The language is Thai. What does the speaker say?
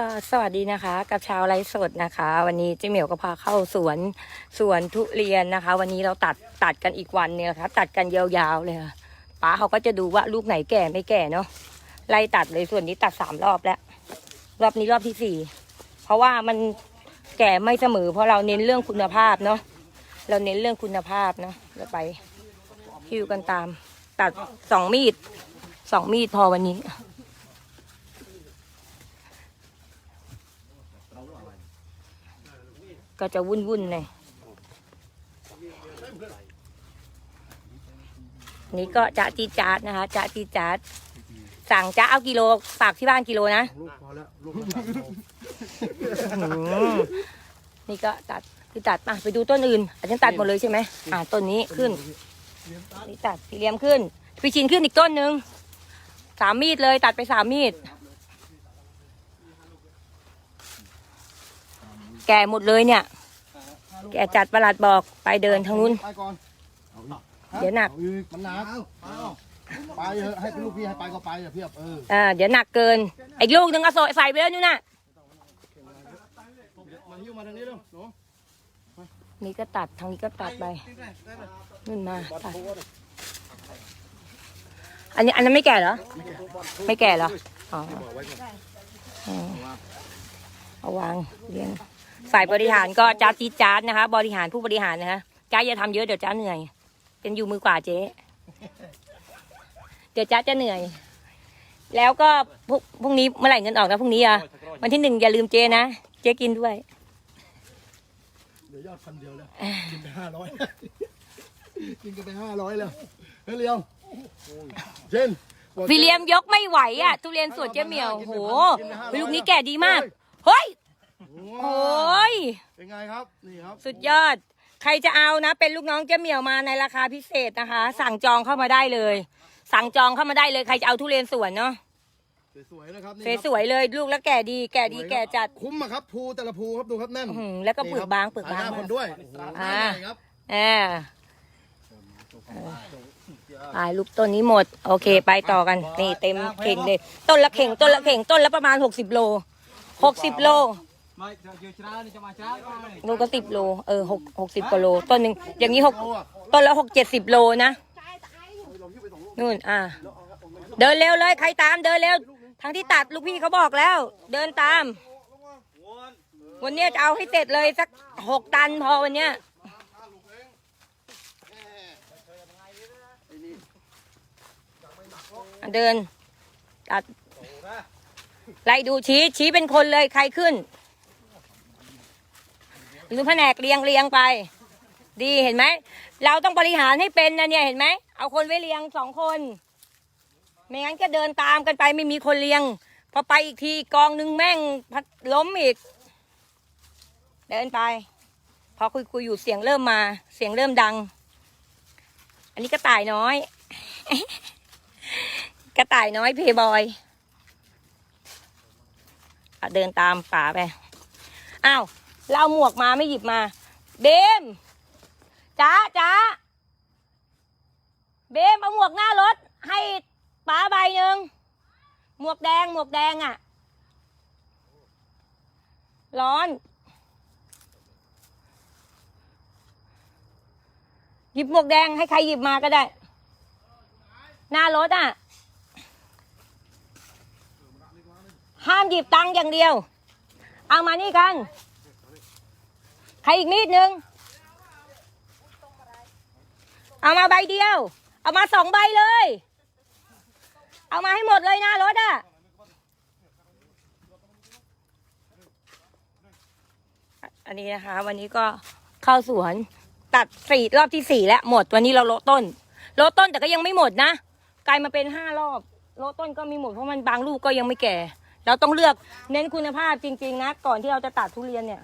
ก็สวัสดีนะคะ กับชาวไลฟ์สดนะคะ วันนี้เจ๊เหมียวก็พาเข้าสวนสวนทุเรียนนะคะ วันนี้เราตัดตัดกันอีกวันเนี่ยนะคะตัดกันยาวๆเลยค่ะป้าเขาก็จะดูว่าลูกไหนแก่ไม่แก่เนาะไล่ตัดเลยส่วนนี้ตัดสามรอบแล้ว รอบนี้รอบที่สี่เพราะว่ามันแก่ไม่เสมอ เพราะเราเน้นเรื่องคุณภาพเนาะเราเน้นเรื่องคุณภาพเนาะเราไปคิวกันตาม ตัดสองมีดสองมีดพอวันนี้ ก็จะวุ่นวุ่นๆเลยนี่ก็จะจีดจาดนะคะจะจีดจาดสั่งจะเอากิโลฝากที่บ้านกิโลนะลูกพอแล้วลูกมันตัดผมอืมนี่ก็ตัดคือตัดมาไปดูต้นอื่นอาจารย์ตัดหมดเลยใช่ไหมอ่าต้นนี้ขึ้นนี่ตัดสี่เหลี่ยมขึ้นพี่ชินขึ้นอีกต้นหนึ่งสามมีดเลยตัดไปสามมีด แก่หมดเลยเนี่ย แกจัดประหลัดบอกไปเดินทางนู้น ไปก่อนเดี๋ยวหนักอาอีกมันหนักไปเถอะให้ลูกพี่ให้ไปก็ไปอย่าเพียบเอออ่าเดี๋ยวหนักเกินอีกลูกหนึงก็โซใส่ไปแล้วนู่นน่ะมาหิ้วมาทางนี้เร็วหนูนี่ก็ตัดทางนี้ก็ตัดไปนู่นมาตัดอันนี้อันนั้นไม่แก่เหรอ ไม่แก่เหรอ อ๋ออืมเอาวางเรียง ฝ่ายบริหารก็จ้าจีดจาร์ดนะคะ บริหารผู้บริหารนะคะจ้าอย่าทำเยอะเดี๋ยวจ้าเหนื่อย เป็นอยู่มือกว่าเจ๊เดี๋ยวจ้าจะเหนื่อย แล้วก็พรุ่งพรุ่งนี้เมื่อไหร่เงินออกนะพรุ่งนี้อะวันที่หนึ่งอย่าลืมเจ๊นะเจ๊กินด้วยเดี๋ยวยอดพันเดียวแล้วกินไปห้าร้อยกินกันไปห้าร้อยแล้วเฮ้ยเลี้ยวเจนบอกวิลเลียมยกไม่ไหวอะทุเรียนสวนเจ๊เหมียวโหลูกนี้แก่ดีมาก เฮ้ย โอ้โอ้ยเป็นไงครับนี่ครับสุดยอด ใครจะเอานะ เป็นลูกน้องเจ๊เหมียวมาในราคาพิเศษนะคะ สั่งจองเข้ามาได้เลย สั่งจองเข้ามาได้เลยใครจะเอาทุเรียนสวนเนาะสวยๆนะครับนี่ครับสวยๆเลยลูกแล้วแก่ดีแก่ดีแก่จัดคุ้มอะครับภูแต่ละภูครับดูครับแน่นอื้อหือแล้วก็เปลือกบางเปลือกบางถ่ยหน้คนด้วยอ่าครับอ่าอ่าลูกต้นนี้หมด โอเค ไปต่อกัน นี่เต็มเข่งเลย ต้นละเข่งต้นละเข่งต้นละประมาณหกสิบโลหกสิบโล โลก็สิบโล เออหกหกสิบกว่าโล ต้นหนึ่งอย่างนี้หกต้นละหกเจ็ดสิบโลนะ นู่น อะเดินเร็วเลย ใครตามเดินเร็วทั้งที่ตัดลูกพี่เขาบอกแล้ว เดินตาม วันนี้จะเอาให้เสร็จเลยสักหกตันพอวันเนี้ยเดินตัดไล่ดูชี้ชี้เป็นคนเลยใครขึ้น หรือแผนกเรียงเรียงไป ดีเห็นไหม เราต้องบริหารให้เป็นนะเนี่ยเห็นไหม เอาคนไว้เรียงสองคน ไม่งั้นก็เดินตามกันไปไม่มีคนเรียง พอไปอีกทีกองหนึ่งแม่งพัดล้มอีก เดินไป พอคุยคุยอยู่เสียงเริ่มมา เสียงเริ่มดัง อันนี้กระต่ายน้อย กระต่ายน้อยเพย์บอยเดินตามป่าไป อ้าว เราเอาหมวกมาไม่หยิบมา เบมจ้าจ้าเบมเอาหมวกหน้ารถ ให้ป๋าใบหนึ่งหมวกแดงหมวกแดงอะ่ะ ร้อน หยิบหมวกแดงให้ใครหยิบมาก็ได้ หน้ารถอะ่ะ ห้ามหยิบตังค์อย่างเดียว เอามานี่กัน ใครอีกมีดหนึ่งเอามาใบเดียว เอามาสองใบเลย เอามาให้หมดเลยนะรถอะอันนี้นะคะ วันนี้ก็เข้าสวนตัดสี่รอบที่สี่แล้วหมดวันนี้เราโลต้นโลต้นแต่ก็ยังไม่หมดนะกลายมาเป็นห้ารอบโลต้นก็มีหมดเพราะมันบางลูกก็ยังไม่แก่ เราต้องเลือกเน้นคุณภาพจริง ๆ นะ ก่อนที่เราจะตัดทุเรียนเนี่ย